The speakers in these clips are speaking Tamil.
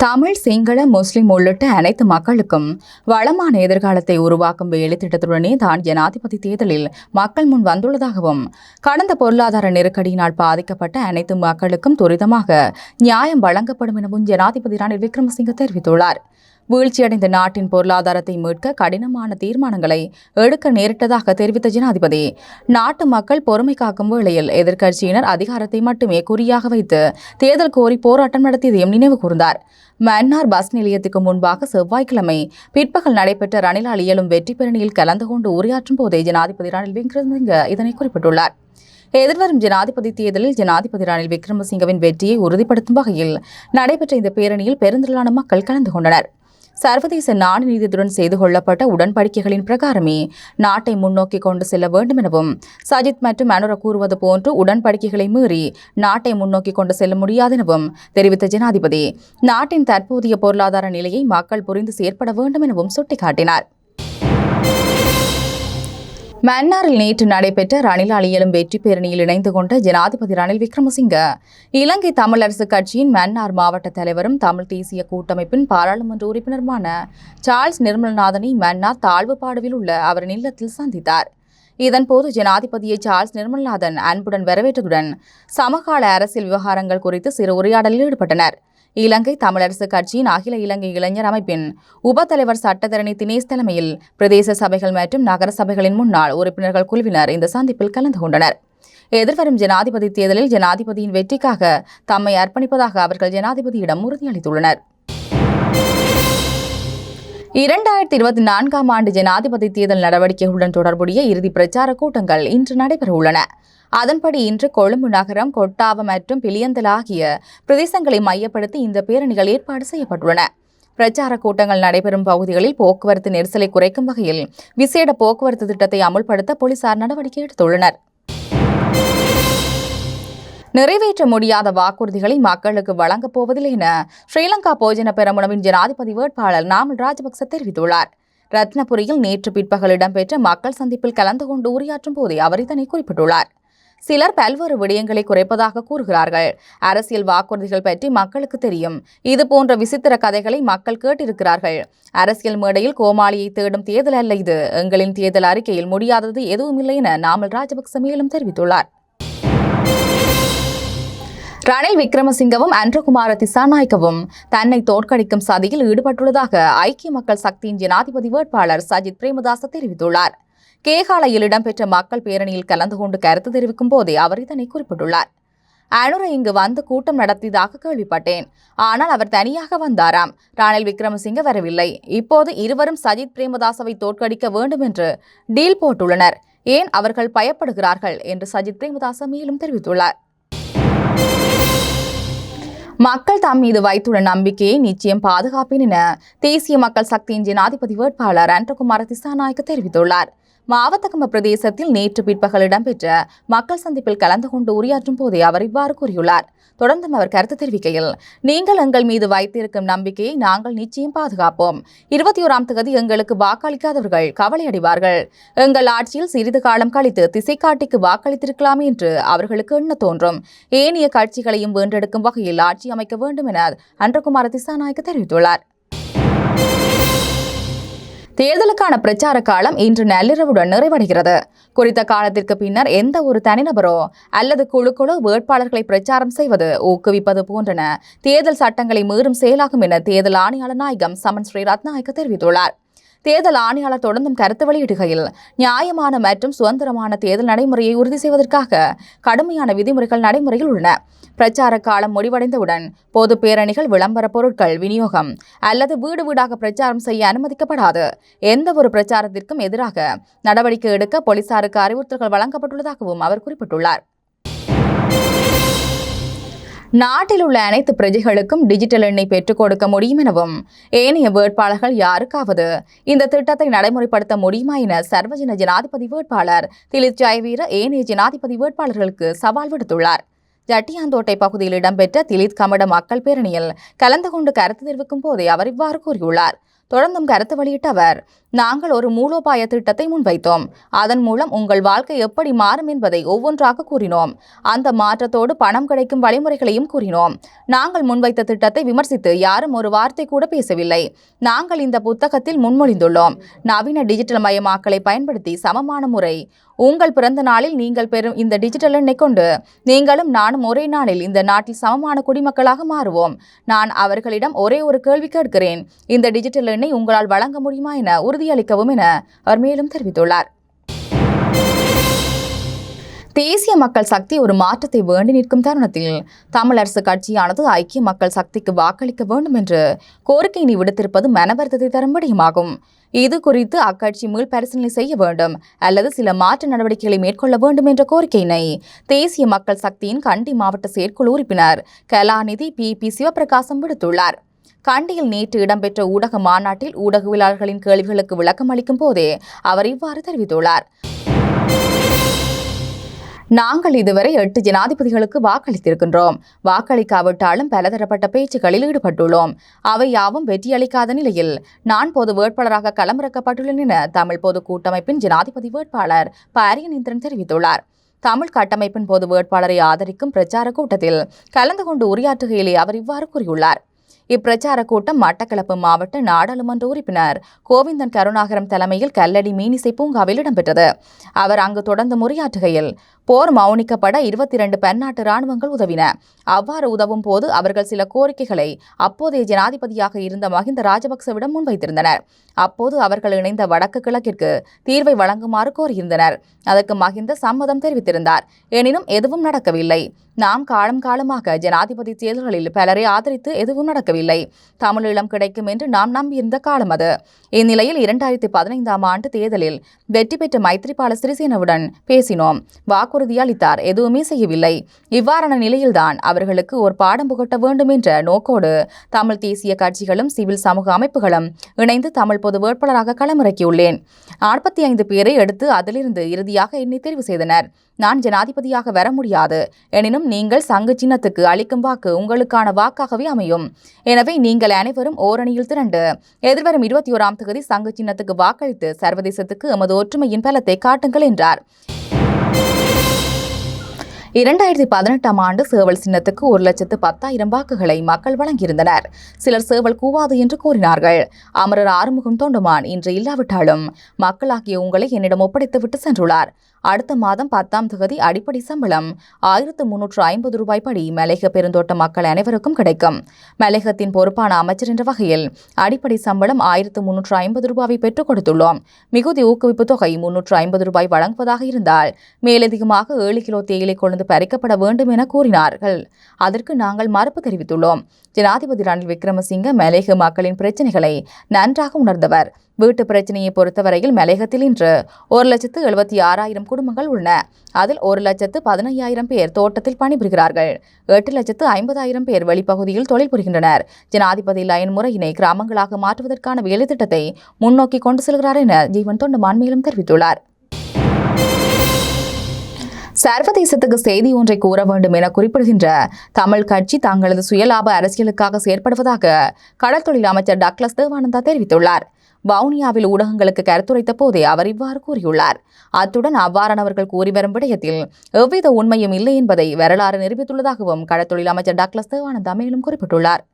தமிழ் சிங்கள முஸ்லிம் உள்ளிட்ட அனைத்து மக்களுக்கும் வளமான எதிர்காலத்தை உருவாக்கும் வேலை திட்டத்துடனே தான் ஜனாதிபதி தேர்தலில் மக்கள் முன் வந்துள்ளதாகவும் கடந்த பொருளாதார நெருக்கடியினால் பாதிக்கப்பட்ட அனைத்து மக்களுக்கும் துரிதமாக நியாயம் வழங்கப்படும் எனவும் ஜனாதிபதி ரணில் விக்ரமசிங்க தெரிவித்துள்ளார். வீழ்ச்சியடைந்த நாட்டின் பொருளாதாரத்தை மீட்க கடினமான தீர்மானங்களை எடுக்க நேரிட்டதாக தெரிவித்த ஜனாதிபதி. நாட்டு மக்கள் பொறுமை காக்கும் வேளையில் எதிர்க்கட்சியினர் அதிகாரத்தை மட்டுமே குறியாக வைத்து தேர்தல் கோரி போராட்டம் நடத்தியதையும் நினைவு கூர்ந்தார். மன்னார் பஸ் நிலையத்துக்கு முன்பாக செவ்வாய்க்கிழமை பிற்பகல் நடைபெற்ற ரணில் அலியலும் வெற்றி பேரணியில் கலந்து கொண்டு உரையாற்றும் போதே ஜனாதிபதி ரணில் விக்ரமசிங்க இதனை குறிப்பிட்டுள்ளார். எதிர்வரும் ஜனாதிபதி தேர்தலில் ஜனாதிபதி ரணில் விக்ரமசிங்கவின் வெற்றியை உறுதிப்படுத்தும் வகையில் நடைபெற்ற இந்த பேரணியில் பெருந்திரளான மக்கள் கலந்து கொண்டனர். சர்வதேச நாணயத்துடன் செய்து கொள்ளப்பட்ட உடன்படிக்கைகளின் பிரகாரமே நாட்டை முன்னோக்கி கொண்டு செல்ல வேண்டும் எனவும் சஜித் மற்றும் அனுர கூறுவது போன்று உடன்படிக்கைகளை மீறி நாட்டை முன்னோக்கி கொண்டு செல்ல முடியாது எனவும் தெரிவித்த ஜனாதிபதி. நாட்டின் தற்போதைய பொருளாதார நிலையை மக்கள் புரிந்து செயற்பட வேண்டும் எனவும் சுட்டிக்காட்டினார். மன்னாரில் நேற்று நடைபெற்ற ரணில் அலியலும் வெற்றி பேரணியில் இணைந்து கொண்ட ஜனாதிபதி ரணில் விக்ரமசிங்க இலங்கை தமிழரசு கட்சியின் மன்னார் மாவட்ட தலைவரும் தமிழ் தேசிய கூட்டமைப்பின் பாராளுமன்ற உறுப்பினருமான சார்ல்ஸ் நிர்மல்நாதனை மன்னார் தாழ்வுபாடுவில் உள்ள அவரின் இல்லத்தில் சந்தித்தார். இதன்போது ஜனாதிபதியை சார்ல்ஸ் நிர்மல்நாதன் அன்புடன் வரவேற்றதுடன் சமகால அரசியல் விவகாரங்கள் குறித்து சிறு உரையாடலில் ஈடுபட்டனர். இலங்கை தமிழரசு கட்சியின் அகில இலங்கை இளைஞர் அமைப்பின் உபத்தலைவர் சட்டத்தரணி தினேஷ் தலைமையில் பிரதேச சபைகள் மற்றும் நகர சபைகளின் முன்னாள் உறுப்பினர்கள் குழுவினர் இந்த சந்திப்பில் கலந்து கொண்டனர். எதிர்வரும் ஜனாதிபதி தேர்தலில் ஜனாதிபதியின் வெற்றிக்காக தம்மை அர்ப்பணிப்பதாக அவர்கள் ஜனாதிபதியிடம் உறுதியளித்துள்ளனர். இரண்டாயிரத்தி இருபத்தி நான்காம் ஆண்டு ஜனாதிபதி தேர்தல் நடவடிக்கைகளுடன் தொடர்புடைய இறுதி பிரச்சார கூட்டங்கள் இன்று நடைபெறவுள்ளன. அதன்படி இன்று கொழும்பு நகரம் கொட்டாவ மற்றும் பிலியந்தல் ஆகிய பிரதேசங்களை மையப்படுத்தி இந்த பேரணிகள் ஏற்பாடு செய்யப்பட்டுள்ளன. பிரச்சார கூட்டங்கள் நடைபெறும் பகுதிகளில் போக்குவரத்து நெரிசலை குறைக்கும் வகையில் விசேட போக்குவரத்து திட்டத்தை அமுல்படுத்த போலீசார் நடவடிக்கை எடுத்துள்ளனர். நிறைவேற்ற முடியாத வாக்குறுதிகளை மக்களுக்கு வழங்கப் போவதில்லை என ஸ்ரீலங்கா போஜன பெரமுனவின் ஜனாதிபதி வேட்பாளர் நாமல் ராஜபக்ச தெரிவித்துள்ளார். ரத்னபுரியில் நேற்று பிற்பகல் இடம்பெற்ற மக்கள் சந்திப்பில் கலந்து கொண்டு உரையாற்றும் போதே அவர் இதனை குறிப்பிட்டுள்ளார். சிலர் பல்வேறு விடயங்களை குறைப்பதாக கூறுகிறார்கள். அரசியல் வாக்குறுதிகள் பற்றி மக்களுக்கு தெரியும். இது போன்ற விசித்திர கதைகளை மக்கள் கேட்டிருக்கிறார்கள். அரசியல் மேடையில் கோமாளியை தேடும் தேர்தல் அல்ல இது. எங்களின் தேர்தல் அறிக்கையில் முடியாதது எதுவும் இல்லை என நாமல் ராஜபக்ச மேலும் தெரிவித்துள்ளார். ரணில் விக்ரமசிங்கவும் அன்றகுமார திசாநாயக்கவும் தன்னை தோற்கடிக்கும் சதியில் ஈடுபட்டுள்ளதாக ஐக்கிய மக்கள் சக்தியின் ஜனாதிபதி வேட்பாளர் சஜித் பிரேமதாச தெரிவித்துள்ளார். கேகாலையில் இடம்பெற்ற மக்கள் பேரணியில் கலந்து கொண்டு கருத்து தெரிவிக்கும் போதே அவர் இதனை குறிப்பிட்டுள்ளார். அனுர இங்கு வந்து கூட்டம் நடத்தியதாக கேள்விப்பட்டேன். ஆனால் அவர் தனியாக வந்தாராம். ராணில் விக்ரமசிங்க வரவில்லை. இப்போது இருவரும் சஜித் பிரேமதாசவை தோற்கடிக்க வேண்டும் என்று டீல் போட்டுள்ளனர். ஏன் அவர்கள் பயப்படுகிறார்கள் என்று சஜித் பிரேமதாச மேலும் தெரிவித்துள்ளார். மக்கள் தம் மீது வைத்துள்ள நம்பிக்கையை நிச்சயம் பாதுகாப்பேன் என தேசிய மக்கள் சக்தியின் ஜனாதிபதி வேட்பாளர் அன்றகுமார திசாநாயக்க தெரிவித்துள்ளார். மாவத்தகம பிரதேசத்தில் நேற்று பிற்பகல் இடம்பெற்ற மக்கள் சந்திப்பில் கலந்து கொண்டு உரையாற்றும் போதே அவர் இவ்வாறு கூறியுள்ளார். தொடர்ந்தும் அவர் கருத்து தெரிவிக்கையில் நீங்கள் எங்கள் மீது வைத்திருக்கும் நம்பிக்கையை நாங்கள் நிச்சயம் பாதுகாப்போம். இருபத்தி ஓராம் தேதி எங்களுக்கு வாக்களிக்காதவர்கள் கவலை அடைவார்கள் எங்கள் ஆட்சியில் சிறிது காலம் கழித்து திசைக்காட்டிக்கு வாக்களித்திருக்கலாம் என்று அவர்களுக்கு எண்ண தோன்றும். ஏனைய கட்சிகளையும் வேண்டெடுக்கும் வகையில் ஆட்சி அமைக்க வேண்டும் என அன்றகுமார திசாநாயக்க தெரிவித்துள்ளார். தேர்தலுக்கான பிரச்சார காலம் இன்று நள்ளிரவுடன் நிறைவடைகிறது. குறித்த காலத்திற்கு பின்னர் எந்த ஒரு தனிநபரோ அல்லது குழுக்களோ வேட்பாளர்களை பிரச்சாரம் செய்வது ஊக்குவிப்பது போன்றன. தேர்தல் சட்டங்களை மீறும் செயலாகும் என தேர்தல் ஆணையாளர் நாயகம் சமன் ஸ்ரீ ரத்நாயக்க தெரிவித்துள்ளார். தேர்தல் ஆணையாளர் தொடர்ந்தும் கருத்து வெளியிடுகையில் நியாயமான மற்றும் சுதந்திரமான தேர்தல் நடைமுறையை உறுதி செய்வதற்காக கடுமையான விதிமுறைகள் நடைமுறையில் உள்ளன. பிரச்சார காலம் முடிவடைந்தவுடன் பொது பேரணிகள் விளம்பர பொருட்கள் விநியோகம் அல்லது வீடு வீடாக பிரச்சாரம் செய்ய அனுமதிக்கப்படாது. எந்த ஒரு பிரச்சாரத்திற்கும் எதிராக நடவடிக்கை எடுக்க போலீசாருக்கு அறிவுறுத்தல்கள் வழங்கப்பட்டுள்ளதாகவும் அவர் குறிப்பிட்டுள்ளார். நாட்டில் உள்ள அனைத்து பிரஜைகளுக்கும் டிஜிட்டல் எண்ணை பெற்றுக் கொடுக்க முடியும் எனவும் ஏனைய வேட்பாளர்கள் யாருக்காவது இந்த திட்டத்தை நடைமுறைப்படுத்த முடியுமா என சர்வஜன ஜனாதிபதி வேட்பாளர் திலித் ஜெயவீர ஏனைய ஜனாதிபதி வேட்பாளர்களுக்கு சவால் விடுத்துள்ளார். ஜட்டியாந்தோட்டை பகுதியில் இடம்பெற்ற திலித் கமட மக்கள் பேரணியில் கலந்து கொண்டு கருத்து தெரிவிக்கும் போதே அவர் இவ்வாறு கூறியுள்ளார். தொடர்ந்தும் கருத்து வெளியிட்ட அவர் நாங்கள் ஒரு மூலோபாய திட்டத்தை முன்வைத்தோம். அதன் மூலம் உங்கள் வாழ்க்கை எப்படி மாறும் என்பதை ஒவ்வொன்றாக கூறினோம். அந்த மாற்றத்தோடு பணம் கிடைக்கும் வழிமுறைகளையும் கூறினோம். நாங்கள் முன்வைத்த திட்டத்தை விமர்சித்து யாரும் ஒரு வார்த்தை கூட பேசவில்லை. நாங்கள் இந்த புத்தகத்தில் முன்மொழிந்துள்ளோம். நவீன டிஜிட்டல் மயமாக்கலை பயன்படுத்தி சமமான முறை. உங்கள் பிறந்த நாளில் நீங்கள் பெறும் இந்த டிஜிட்டல் எண்ணை கொண்டு நீங்களும் நானும் ஒரே நாளில் இந்த நாட்டில் சமமான குடிமக்களாக மாறுவோம். நான் அவர்களிடம் ஒரே ஒரு கேள்வி கேட்கிறேன். இந்த டிஜிட்டல் எண்ணை உங்களால் வழங்க முடியுமா என உறுதியளிக்கவும் என அவர் மேலும் தெரிவித்துள்ளார். தேசிய மக்கள் சக்தி ஒரு மாற்றத்தை வேண்டி நிற்கும் தருணத்தில் தமிழரசு கட்சியானது ஐக்கிய மக்கள் சக்திக்கு வாக்களிக்க வேண்டும் என்று கோரிக்கையினை விடுத்திருப்பது மனவருத்தத்தை தரும் விடயமாகும். இது குறித்து அக்கட்சி மீள் பரிசீலனை செய்ய வேண்டும் அல்லது சில மாற்று நடவடிக்கைகளை மேற்கொள்ள வேண்டும் என்ற கோரிக்கையினை தேசிய மக்கள் சக்தியின் கண்டி மாவட்ட செயற்குழு உறுப்பினர் கலாநிதி பி. பி. சிவபிரகாசம் விடுத்துள்ளார். கண்டியில் நேற்று இடம்பெற்ற ஊடக மாநாட்டில் ஊடகவியலாளர்களின் கேள்விகளுக்கு விளக்கம் அளிக்கும் போதே அவர் இவ்வாறு தெரிவித்துள்ளார். நாங்கள் இதுவரை எட்டு ஜனாதிபதிகளுக்கு வாக்களித்திருக்கின்றோம். வாக்களிக்காவிட்டாலும் பலதரப்பட்ட பேச்சுக்களில் ஈடுபட்டுள்ளோம். அவை யாவும் வெற்றியளிக்காத நிலையில் நான் பொது வேட்பாளராக களமிறக்கப்பட்டுள்ளேன் என தமிழ் பொது கூட்டமைப்பின் ஜனாதிபதி வேட்பாளர் பாரியநேந்திரன் தெரிவித்துள்ளார். தமிழ் கட்டமைப்பின் பொது வேட்பாளரை ஆதரிக்கும் பிரச்சார கூட்டத்தில் கலந்து கொண்டு உரையாற்றுகையிலே அவர் இவ்வாறு கூறியுள்ளார். இப்பிரச்சார கூட்டம் மட்டக்களப்பு மாவட்ட நாடாளுமன்ற உறுப்பினர் கோவிந்தன் கருணாகரம் தலைமையில் கல்லடி மீனிசை பூங்காவில் இடம்பெற்றது. அவர் அங்கு தொடர்ந்து உரையாற்றுகையில் போர் மௌனிக்கப்பட இருபத்தி இரண்டு பன்னாட்டு ராணுவங்கள் உதவின. அவ்வாறு உதவும் போது அவர்கள் சில கோரிக்கைகளை அப்போதைய ஜனாதிபதியாக இருந்த மஹிந்த ராஜபக்சவிடம் முன்வைத்திருந்தனர். அப்போது அவர்கள் இணைந்த வடக்கு கிழக்கிற்கு தீர்வை வழங்குமாறு கோரியிருந்தனர். அதற்கு மஹிந்த சம்மதம் தெரிவித்திருந்தார். எனினும் எதுவும் நடக்கவில்லை. நாம் காலம் காலமாக ஜனாதிபதி தேர்தல்களில் பலரை ஆதரித்து எதுவும் நடக்கவில்லை. தமிழீழம் கிடைக்கும் என்று நாம் நம்பியிருந்த காலம் அது. இந்நிலையில் இரண்டாயிரத்தி பதினைந்தாம் ஆண்டு தேர்தலில் வெற்றி பெற்ற மைத்ரிபால சிறிசேனவுடன் பேசினோம். வாக்குறுதி அளித்தார். எதுவுமே செய்யவில்லை. இவ்வாறான நிலையில்தான் அவர்களுக்கு ஒரு பாடம் புகட்ட வேண்டும் என்ற நோக்கோடு தமிழ் தேசிய கட்சிகளும் சிவில் சமூக அமைப்புகளும் இணைந்து தமிழ் பொது வேட்பாளராக களமிறக்கியுள்ளேன். நாற்பத்தி ஐந்து பேரை எடுத்து அதிலிருந்து இறுதியாக என்னை தெரிவு செய்தனர். நான் ஜனாதிபதியாக வர முடியாது. எனினும் நீங்கள் சங்கு சின்னத்துக்கு அளிக்கும் வாக்கு உங்களுக்கான வாக்காகவே அமையும். எனவே நீங்கள் அனைவரும் ஓரணியில் திரண்டு எதிர்வரும் இருபத்தி ஓராம் தேதி சங்கு சின்னத்துக்கு வாக்களித்து சர்வதேசத்துக்கு எமது ஒற்றுமையின் பலத்தை காட்டுங்கள் என்றார். இரண்டாயிரத்தி பதினெட்டாம் ஆண்டு சேவல் சின்னத்துக்கு ஒரு லட்சத்து பத்தாயிரம் வாக்குகளை மக்கள் வழங்கியிருந்தனர். சிலர் சேவல் கூவாது என்று கூறினார்கள். அமரர் ஆறுமுகம் தோண்டுமான் இன்று இல்லாவிட்டாலும் மக்களாகிய உங்களை என்னிடம் ஒப்படைத்துவிட்டு சென்றுள்ளார். அடுத்த மாதம் பத்தாம் தேதி அடிப்படை சம்பளம் ஆயிரத்து முன்னூற்று ஐம்பது ரூபாய் படி மலையக பெருந்தோட்ட மக்கள் அனைவருக்கும் கிடைக்கும். மலையகத்தின் பொறுப்பான அமைச்சர் என்ற வகையில் அடிப்படை சம்பளம் ஆயிரத்து முன்னூற்று ஐம்பது ரூபாயை பெற்றுக் கொடுத்துள்ளோம். மிகுதி ஊக்குவிப்பு தொகை முன்னூற்று ஐம்பது ரூபாய் வழங்குவதாக இருந்தால் மேலதிகமாக ஏழு கிலோ தேயிலை கொழுந்து பறிக்கப்பட வேண்டும் என கூறினார்கள். அதற்கு நாங்கள் மறுப்பு தெரிவித்துள்ளோம். ஜனாதிபதி ரணில் விக்ரமசிங்க மலேக மக்களின் பிரச்சினைகளை நன்றாக உணர்ந்தவர். வீட்டு பிரச்சனையை பொறுத்தவரையில் மலையகத்தில் இன்று ஒரு லட்சத்து எழுபத்தி ஆறாயிரம் குடும்பங்கள் உள்ளன. அதில் ஒரு லட்சத்து பதினையாயிரம் பேர் தோட்டத்தில் பணிபுரிகிறார்கள். எட்டு லட்சத்து ஐம்பதாயிரம் பேர் வெளிப்பகுதியில் தொழில் புரிகின்றனர். ஜனாதிபதி லயன் முறையினை கிராமங்களாக மாற்றுவதற்கான வேலைத்திட்டத்தை முன்னோக்கி கொண்டு செல்கிறார் என ஜீவன் தொண்டுமான் மேலும் தெரிவித்துள்ளார். சர்வதேசத்துக்கு செய்தி ஒன்றை கூற வேண்டும் என குறிப்பிடுகின்ற தமிழ் கட்சி தங்களது சுயலாப அரசியலுக்காக செயற்படுவதாக கடற்தொழில் அமைச்சர் டக்ளஸ் தேவானந்தா தெரிவித்துள்ளார். வவுனியாவில் ஊடகங்களுக்கு கருத்துரைத்த போதே அவர் இவ்வாறு கூறியுள்ளார். அத்துடன் அவ்வாறானவர்கள் கூறி வரும் விடயத்தில் எவ்வித உண்மையும் இல்லை என்பதை வரலாறு நிரூபித்துள்ளதாகவும் கடத்தொழில் அமைச்சர் டாக்லஸ் தேவானந்தா மேலும் குறிப்பிட்டுள்ளார்.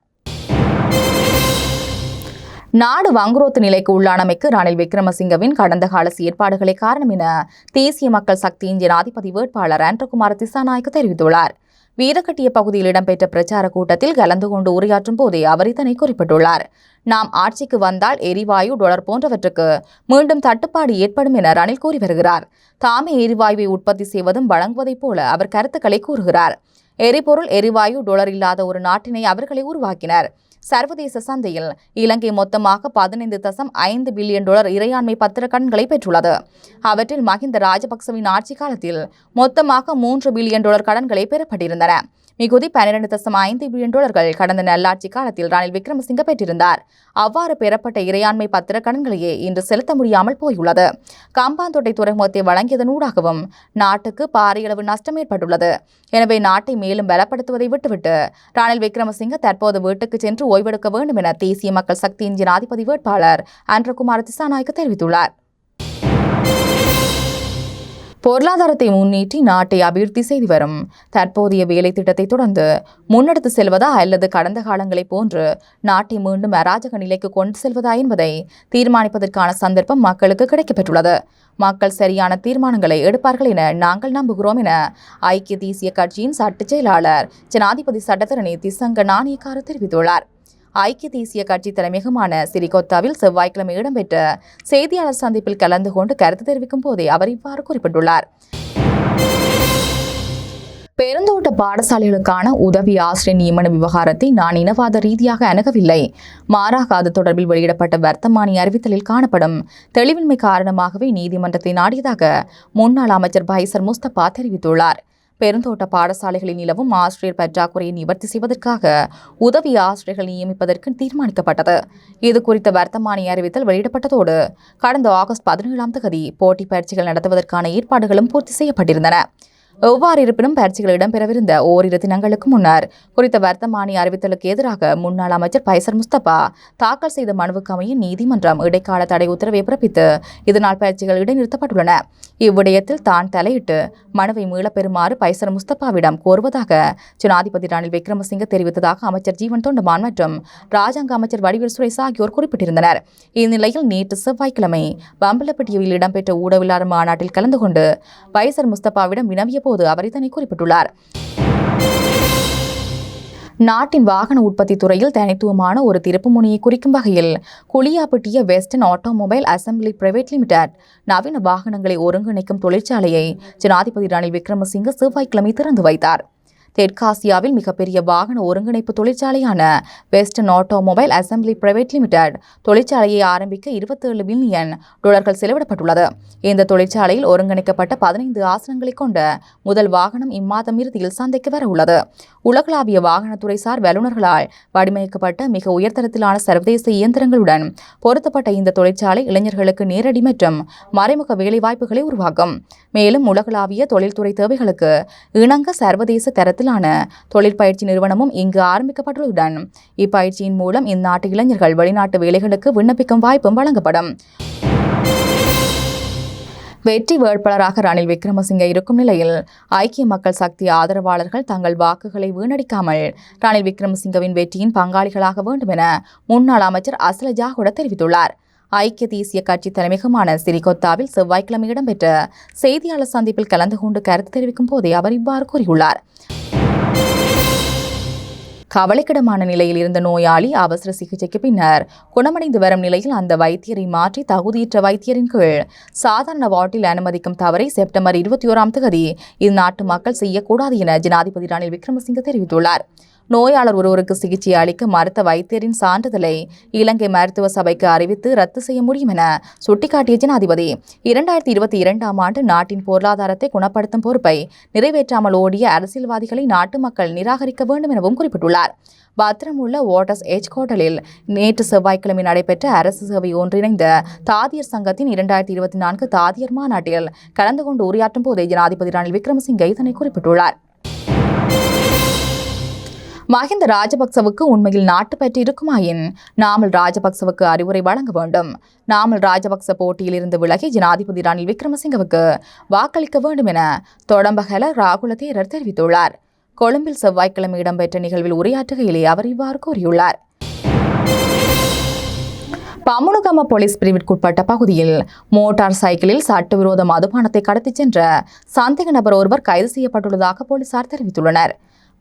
நாடு வங்குரோத்து நிலைக்கு உள்ளானமைக்கு ரணில் விக்ரமசிங்கவின் கடந்த கால செயற்பாடுகளே காரணம் என தேசிய மக்கள் சக்தியின் ஜனாதிபதி வேட்பாளர் ஆண்டகுமார் திசாநாயக்கு தெரிவித்துள்ளார். வீரக்கட்டிய பகுதியில் இடம்பெற்ற பிரச்சார கூட்டத்தில் கலந்து கொண்டு உரையாற்றும் போதே அவர் இதனை குறிப்பிட்டுள்ளார். நாம் ஆட்சிக்கு வந்தால் எரிவாயு டொலர் போன்றவற்றுக்கு மீண்டும் தட்டுப்பாடு ஏற்படும் என ரணில் கூறி வருகிறார். தாமே எரிவாயுவை உற்பத்தி செய்வதும் வழங்குவதைப் போல அவர் கருத்துக்களை கூறுகிறார். எரிபொருள் எரிவாயு டொலர் இல்லாத ஒரு நாட்டினை அவர்களை உருவாக்கினர். சர்வதேச சந்தையில் இலங்கை மொத்தமாக பதினைந்து தசம் ஐந்து பில்லியன் டாலர் இறையாண்மை பத்திர கடன்களை பெற்றுள்ளது. அவற்றில் மஹிந்த ராஜபக்சவின் ஆட்சி காலத்தில் மொத்தமாக மூன்று பில்லியன் டாலர் கடன்களை பெறப்பட்டிருந்தன. மிகுதி பன்னிரண்டு தசம் ஐந்து பில்லியன் டாலர்கள். கடந்த நல்லாட்சி காலத்தில் ரணில் விக்ரமசிங்க பெற்றிருந்தார். அவ்வாறு பெறப்பட்ட இறையாண்மை பத்திர கடன்களையே இன்று செலுத்த முடியாமல் போயுள்ளது. கம்பாந்தோட்டை துறைமுகத்தை வழங்கியதனூடாகவும் நாட்டுக்கு பாரியளவு நஷ்டம் ஏற்பட்டுள்ளது. எனவே நாட்டை மேலும் பலப்படுத்துவதை விட்டுவிட்டு ரணில் விக்ரமசிங்க தற்போது வீட்டுக்கு சென்று ஓய்வெடுக்க வேண்டும் என தேசிய மக்கள் சக்தியின் ஜனாதிபதி வேட்பாளர் அன்றகுமார் திசாநாயக்க தெரிவித்துள்ளார். பொருளாதாரத்தை முன்னேற்றி நாட்டை அபிவிருத்தி செய்து வரும். தற்போதைய வேலை திட்டத்தை தொடர்ந்து முன்னெடுத்து செல்வதா அல்லது கடந்த காலங்களைப் போன்று நாட்டை மீண்டும் அராஜக நிலைக்கு கொண்டு செல்வதா என்பதை தீர்மானிப்பதற்கான சந்தர்ப்பம் மக்களுக்கு கிடைக்கப்பெற்றுள்ளது. மக்கள் சரியான தீர்மானங்களை எடுப்பார்கள் என நாங்கள் நம்புகிறோம் என ஐக்கிய தேசிய கட்சியின் சட்டச் செயலாளர் ஜனாதிபதி சட்டத்தரணி திசங்க நாணயக்கார தெரிவித்துள்ளார். ஐக்கிய தேசிய கட்சி தலைமையகமான சிறிகொத்தாவில் செவ்வாய்க்கிழமை இடம்பெற்ற செய்தியாளர் சந்திப்பில் கலந்து கொண்டு கருத்து தெரிவிக்கும் போதே அவர் இவ்வாறு குறிப்பிட்டுள்ளார். பெருந்தோட்ட பாடசாலைகளுக்கான உதவி ஆசிரியர் நியமன விவகாரத்தை நான் இனவாத ரீதியாக அணுகவில்லை. மாறாக அது தொடர்பில் வெளியிடப்பட்ட வர்த்தமானி அறிவித்தலில் காணப்படும் தெளிவின்மை காரணமாகவே நீதிமன்றத்தை நாடியதாக முன்னாள் அமைச்சர் பைசர் முஸ்தபா தெரிவித்துள்ளார். பெருந்தோட்ட பாடசாலைகளில் நிலவும் ஆசிரியர் பற்றாக்குறையை நிவர்த்தி செய்வதற்காக உதவி ஆசிரியர்கள் நியமிப்பதற்கு தீர்மானிக்கப்பட்டது. இது குறித்த வர்த்தமானி அறிவித்தல் வெளியிடப்பட்டதோடு கடந்த ஆகஸ்ட் பதினேழாம் தேதி போட்டி பயிற்சிகள் நடத்துவதற்கான ஏற்பாடுகளும் பூர்த்தி செய்யப்பட்டிருந்தன. எவ்வாறு இருப்பினும் பயிற்சிகள் இடம்பெறவிருந்த ஓரிரு தினங்களுக்கு முன்னர் குறித்த வர்த்தமானி அறிவித்தலுக்கு எதிராக முன்னாள் அமைச்சர் பைசர் முஸ்தபா தாக்கல் செய்த மனுவுக்கு அமைய நீதிமன்றம் இடைக்கால தடை உத்தரவை பிறப்பித்து இதனால் பயிற்சிகள் இடைநிறுத்தப்பட்டுள்ளன. இவ்விடயத்தில் தான் தலையிட்டு மனுவை மீளப் பெறுமாறு பைசர் முஸ்தபாவிடம் கோருவதாக ஜனாதிபதி ரணில் விக்ரமசிங்க தெரிவித்ததாக அமைச்சர் ஜீவன் தொண்டமான் மற்றும் ராஜாங்க அமைச்சர் வடிவேல் சுரேஷ் ஆகியோர் குறிப்பிட்டிருந்தனர். இந்நிலையில் நேற்று செவ்வாய்க்கிழமை பம்பலப்பட்டியில் இடம்பெற்ற ஊடகவியலாளர் மாநாட்டில் கலந்து கொண்டு பைசர் முஸ்தபாவிடம் வினவிய போது அவர் இதனை குறிப்பிட்டுள்ளார். நாட்டின் வாகன உற்பத்தி துறையில் தனித்துவமான ஒரு திருப்புமுனையை குறிக்கும் வகையில் Kuliyapitiya western automobile assembly private limited நவீன வாகனங்களை ஒருங்கிணைக்கும் தொழிற்சாலையை ஜனாதிபதி ரணில் விக்ரமசிங்க செவ்வாய்க்கிழமை திறந்து வைத்தார். தெற்காசியாவில் மிகப்பெரிய வாகன ஒருங்கிணைப்பு தொழிற்சாலையான western automobile assembly private limited தொழிற்சாலையை ஆரம்பிக்க இருபத்தேழு பில்லியன் டாலர்கள் செலவிடப்பட்டுள்ளது. இந்த தொழிற்சாலையில் ஒருங்கிணைக்கப்பட்ட பதினைந்து ஆசனங்களை கொண்ட முதல் வாகனம் இம்மாதம் இறுதியில் சந்தைக்கு வர உள்ளது உலகளாவிய வாகனத்துறை சார் வல்லுநர்களால் வடிவமைக்கப்பட்ட மிக உயர்தரத்திலான சர்வதேச இயந்திரங்களுடன் பொருத்தப்பட்ட இந்த தொழிற்சாலை இளைஞர்களுக்கு நேரடி மற்றும் மறைமுக வேலைவாய்ப்புகளை உருவாக்கும். மேலும் உலகளாவிய தொழில்துறை தேவைகளுக்கு இணங்க சர்வதேச தரத்தில் தரத்திலான தொழிற்பயிற்சி நிறுவனமும் இங்கு ஆரம்பிக்கப்பட்டுள்ளதுடன் இப்பயிற்சியின் மூலம் இந்நாட்டு இளைஞர்கள் வெளிநாட்டு வேலைகளுக்கு விண்ணப்பிக்கும் வாய்ப்பும் வழங்கப்படும். வெற்றி வேட்பாளராக ரணில் விக்ரமசிங்கே இருக்கும் நிலையில் ஐக்கிய மக்கள் சக்தி ஆதரவாளர்கள் தங்கள் வாக்குகளை வீணடிக்காமல் ரணில் விக்ரமசிங்கவின் வெற்றியின் பங்காளிகளாக வேண்டும் என முன்னாள் அமைச்சர் அசல ஜாகுட தெரிவித்துள்ளார். ஐக்கிய தேசிய கட்சி தலைமையகமான சிறிகொத்தாவில் செவ்வாய்க்கிழமை இடம்பெற்ற செய்தியாளர் சந்திப்பில் கலந்து கொண்டு கருத்து தெரிவிக்கும் போதே அவர் இவ்வாறு கூறியுள்ளார். கவலைக்கிடமான நிலையில் இருந்த நோயாளி அவசர சிகிச்சைக்கு பின்னர் குணமடைந்து வரும் நிலையில் அந்த வைத்தியரை மாற்றி தகுதியற்ற வைத்தியரின் கீழ் சாதாரண வார்டில் அனுமதிக்கும் தவறை செப்டம்பர் இருபத்தி ஓராம் தேதி இந்நாட்டு மக்கள் செய்யக்கூடாது என ஜனாதிபதி ரணில் விக்ரமசிங்க தெரிவித்துள்ளார். நோயாளர் ஒருவருக்கு சிகிச்சை அளிக்க மறுத்த வைத்தியரின் சான்றிதழை இலங்கை மருத்துவ சபைக்கு அறிவித்து ரத்து செய்ய முடியும் என சுட்டிக்காட்டிய ஜனாதிபதி. இரண்டாயிரத்தி இருபத்தி இரண்டாம் ஆண்டு நாட்டின் பொருளாதாரத்தை குணப்படுத்தும் பொறுப்பை நிறைவேற்றாமல் ஓடிய அரசியல்வாதிகளை நாட்டு மக்கள் நிராகரிக்க வேண்டும் எனவும் குறிப்பிட்டுள்ளார். பத்திரம் உள்ள வாட்டர்ஸ் ஏஜ் ஹோட்டலில் நேற்று செவ்வாய்க்கிழமை நடைபெற்ற அரசு சேவை ஒன்றிணைந்த தாதியர் சங்கத்தின் இரண்டாயிரத்தி இருபத்தி நான்கு தாதியர் மாநாட்டில் கலந்து கொண்டு உரையாற்றும் போதே ஜனாதிபதி ரணில் விக்ரமசிங்கே இதனை குறிப்பிட்டுள்ளார். மஹிந்த ராஜபக்சவுக்கு உண்மையில் நாட்டு பற்றி இருக்குமாயின் நாமல் ராஜபக்சவுக்கு அறிவுரை வழங்க வேண்டும். நாமல் ராஜபக்ச போட்டியில் இருந்து விலகி ஜனாதிபதி ரணில் விக்ரமசிங்கவுக்கு வாக்களிக்க வேண்டும் என தொடம்பகல ராகுல தேரர் தெரிவித்துள்ளார். கொழும்பில் செவ்வாய்க்கிழமை இடம்பெற்ற நிகழ்வில் உரையாற்றுகையிலே அவர் இவ்வாறு கூறியுள்ளார். பமுனுகம போலீஸ் பிரிவிற்குட்பட்ட பகுதியில் மோட்டார் சைக்கிளில் சட்டவிரோத மதுபானத்தை கடத்திச் சென்ற சந்தேக நபர் ஒருவர் கைது செய்யப்பட்டுள்ளதாக போலீசார் தெரிவித்துள்ளனர்.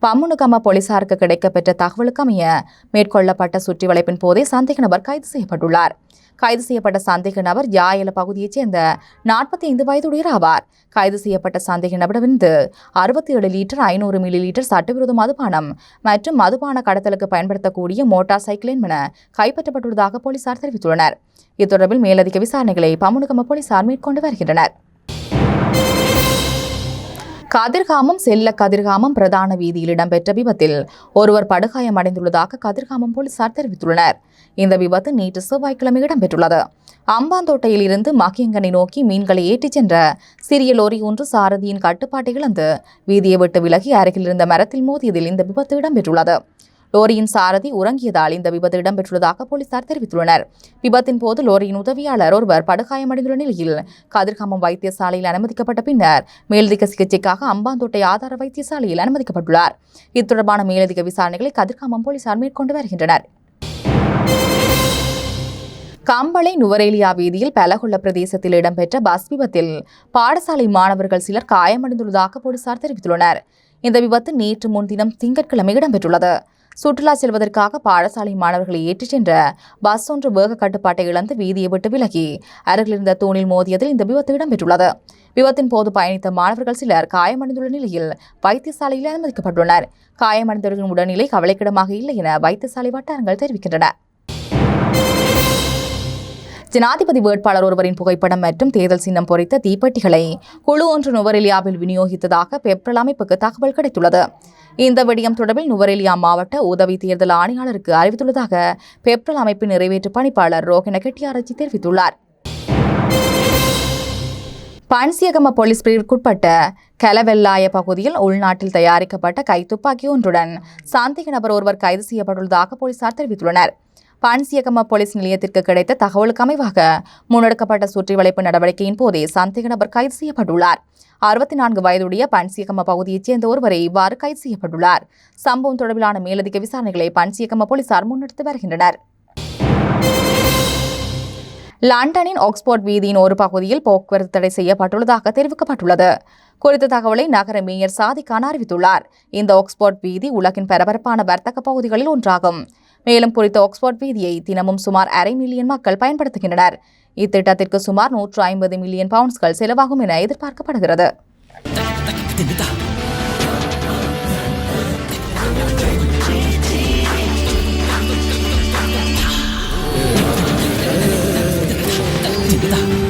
பம்முனுகம போலீசாருக்கு கிடைக்கப்பெற்ற தகவலுக்கமைய மேற்கொள்ளப்பட்ட சுற்றி வளைப்பின் போதே சந்தேக நபர் கைது செய்யப்பட்டுள்ளார். கைது செய்யப்பட்ட சந்தேக நபர் யாயல பகுதியைச் சேர்ந்த நாற்பத்தி ஐந்து வயதுடையர் ஆவார். கைது செய்யப்பட்ட சந்தேக நபரிடமிருந்து அறுபத்தி ஏழு லிட்டர் ஐநூறு மில்லி லிட்டர் சட்டவிரோத மதுபானம் மற்றும் மதுபான கடத்தலுக்கு பயன்படுத்தக்கூடிய மோட்டார் சைக்கிளின் என கைப்பற்றப்பட்டுள்ளதாக போலீசார் தெரிவித்துள்ளனர். இத்தொடர்பில் மேலதிக விசாரணைகளை பமுனுகம போலீசார் மேற்கொண்டு வருகின்றனர். கதிர்காமம் செல்ல கதிர்காமம் பிரதான வீதியில் இடம்பெற்ற விபத்தில் ஒருவர் படுகாயமடைந்துள்ளதாக கதிர்காமம் போலீசார் தெரிவித்துள்ளனர். இந்த விபத்து நேற்று செவ்வாய்க்கிழமை இடம்பெற்றுள்ளது. அம்பாந்தோட்டையில் இருந்து மகியங்கனை நோக்கி மீன்களை ஏற்றிச் சென்ற சிறிய லோரி ஒன்று சாரதியின் கட்டுப்பாட்டை இழந்து வீதியை விட்டு விலகி அருகில் இருந்த மரத்தில் மோதியதில் இந்த விபத்து இடம்பெற்றுள்ளது. லோரியின் சாரதி உறங்கியதால் இந்த விபத்து இடம்பெற்றுள்ளதாக போலீசார் தெரிவித்துள்ளனர். விபத்தின் போது லோரியின் உதவியாளர் ஒருவர் படுகாயமடைந்துள்ள நிலையில் கதிர்காமம் வைத்தியசாலையில் அனுமதிக்கப்பட்ட பின்னர் மேலதிக சிகிச்சைக்காக அம்பாந்தோட்டை ஆதார வைத்தியசாலையில் அனுமதிக்கப்பட்டுள்ளார். இது தொடர்பான மேலதிக விசாரணைகளை கதிர்காமம் போலீசார் மேற்கொண்டு வருகின்றனர். கம்பளை நுவரேலியா வீதியில் பலகுள்ள பிரதேசத்தில் இடம்பெற்ற பஸ் விபத்தில் பாடசாலை மாணவர்கள் சிலர் காயமடைந்துள்ளதாக போலீசார் தெரிவித்துள்ளனர். இந்த விபத்து நேற்று முன்தினம் திங்கட்கிழமை இடம்பெற்றுள்ளது. சுற்றுலா செல்வதற்காக பாடசாலை மாணவர்களை ஏற்றிச் சென்ற பஸ் ஒன்று வேக கட்டுப்பாட்டை இழந்து வீதியை விட்டு விலகி அருகில் இருந்த தூணில் மோதியதில் இந்த விபத்து இடம்பெற்றுள்ளது. விபத்தின் போது பயணித்த மாணவர்கள் சிலர் காயமடைந்துள்ள நிலையில் வைத்தியசாலையில் அனுமதிக்கப்பட்டுள்ளனர். காயமடைந்தவர்களின் உடல்நிலை கவலைக்கிடமாக இல்லை என வைத்தியசாலை வட்டாரங்கள் தெரிவிக்கின்றன. ஜனாதிபதி வேட்பாளர் ஒருவரின் புகைப்படம் மற்றும் தேர்தல் சின்னம் பொறித்த தீப்பெட்டிகளை குழு ஒன்று நுவரெலியாவில் விநியோகித்ததாக பெப்ரல் அமைப்புக்கு தகவல் கிடைத்துள்ளது. இந்த விடயம் தொடர்பில் நுவரெலியா மாவட்ட உதவி தேர்தல் ஆணையாளருக்கு அறிவித்துள்ளதாக பெப்ரல் அமைப்பின் நிறைவேற்று பணிப்பாளர் ரோஹின கெட்டியாரச்சி தெரிவித்துள்ளார். பன்சியகம போலீஸ் பிரிவிற்குட்பட்ட கலவெல்லாய பகுதியில் உள்நாட்டில் தயாரிக்கப்பட்ட கைத்துப்பாக்கி ஒன்றுடன் சந்தேக நபர் ஒருவர் கைது செய்யப்பட்டுள்ளதாக போலீசார் தெரிவித்துள்ளனர். பான்சியகம போலீஸ் நிலையத்திற்கு கிடைத்த தகவலுக்கு அமைவாக முன்னெடுக்கப்பட்ட சுற்றி வளைப்பு நடவடிக்கையின் போதே சந்தேக நபர் கைது செய்யப்பட்டுள்ளார். அறுபத்தி நான்கு வயதுடைய பன்சியகம பகுதியைச் சேர்ந்த ஒருவரை இவ்வாறு கைது செய்யப்பட்டுள்ளார். சம்பவம் தொடர்பிலான மேலதிக விசாரணைகளை பன்சியகம போலீசார் முன்னெடுத்து வருகின்றனர். லண்டனின் ஆக்ஸ்போர்ட் வீதியின் ஒரு பகுதியில் போக்குவரத்து தடை செய்யப்பட்டுள்ளதாக தெரிவிக்கப்பட்டுள்ளது. குறித்த தகவலை நகர மேயர் சாதிகான் அறிவித்துள்ளார். இந்த ஆக்ஸ்போர்ட் வீதி உலகின் பரபரப்பான வர்த்தக பகுதிகளில் ஒன்றாகும். மேலும் குறித்த ஆக்ஸ்போர்ட் வீதியை தினமும் சுமார் அரை மில்லியன் மக்கள் பயன்படுத்துகின்றனர் இத்திட்டத்திற்கு சுமார் நூற்று ஐம்பது மில்லியன் பவுண்ட்ஸ்கள் செலவாகும் என எதிர்பார்க்கப்படுகிறது Yeah.